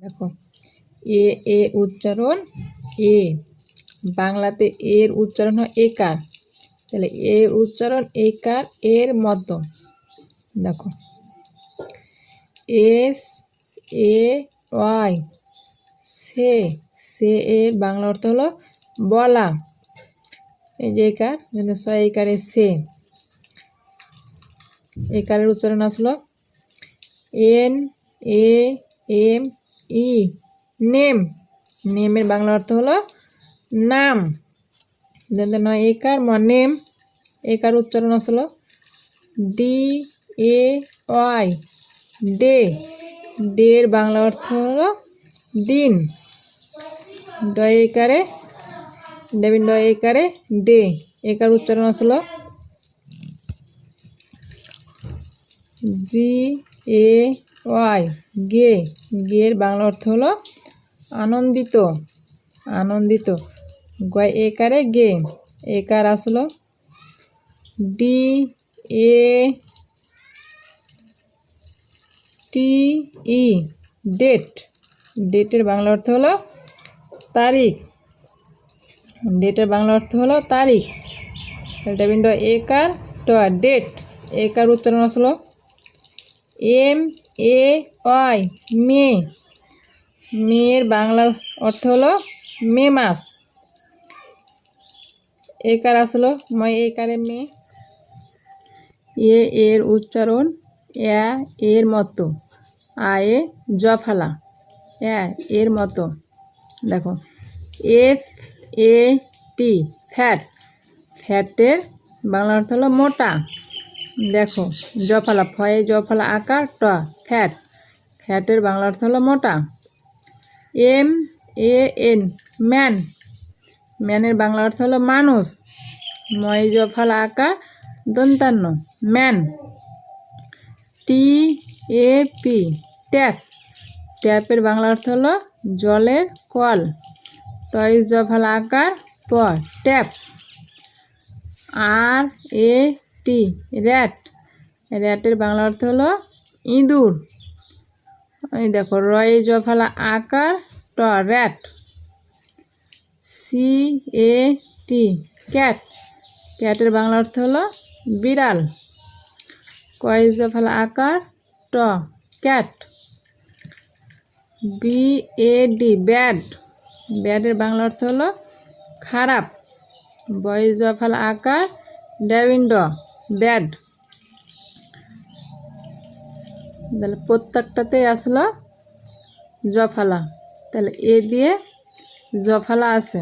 দেখো, এ এ উচ্চারণ এ। বাংলাতে এর উচ্চারণ হয় একার। তাহলে এর উচ্চারণ একার, এর মতো দেখো, এস, এ, ওয়াই, সে সে এর বাংলা অর্থ হলো বলা। এই যে একার স, একারে সে। একারের উচ্চারণ আসলো N, A, M E, name. নেমের Bangla অর্থ হলো নাম। যেমন নয় একার নেম। একার উচ্চারণ আসলো ডি এ ওয়াই ডে। ডের বাংলা অর্থ হলো দিন। ডয় একারে ডেবিন ডয় একারে ডে। একার উচ্চারণ আসলো জি এ ওয়াই, গে, গের বাংলা অর্থ হলো আনন্দিত আনন্দিত। গয়, একারে গে, একার আসলো ডি, এ, টি, ই, ডেট। ডেটের বাংলা অর্থ হলো তারিখ। ডেটের বাংলা অর্থ হলো তারিখ। ডেবিন ড একার ট, ডেট। একার উচ্চারণ আসলো এম এ ওয়াই, মে। মেয়ের বাংলা অর্থ হলো মে মাস। একার আসলো? ময় একারে মে। এ এর উচ্চারণ এ এর মতো। আয়ে জফালা। এ এর মতো। দেখো। F A T, fat. ফ্যাটের বাংলা অর্থ হলো মোটা। দেখো জফালা ফয়ে জফালা আকার, ট, ফ্যাট। ফ্যাটের বাংলা অর্থ হলো মোটা। M, A, N, man. ম্যানের বাংলা অর্থ হলো মানুষ। ময় জফালা আকার, দন্তান্ন, man. T, A, P, tap. ট্যাপের Bangla অর্থ হলো জলের কল। টয়েস জফালা আকার, প, tap. R, A T rat. র্যাটের Bangla অর্থ হলো ইঁদুর। এই দেখো, রয়ে জফালা আকার ট, rat. C A T cat. ক্যাটের Bangla অর্থ হলো বিড়াল। কয় জফালা আকার ট, cat. B A D bad bad Bangla অর্থ হলো খারাপ। বয় জফালা আকার ড্যাভিন্ড ব্যাড। তাহলে প্রত্যেকটাতেই আসলো জফালা। তাহলে এ দিয়ে জফালা আছে।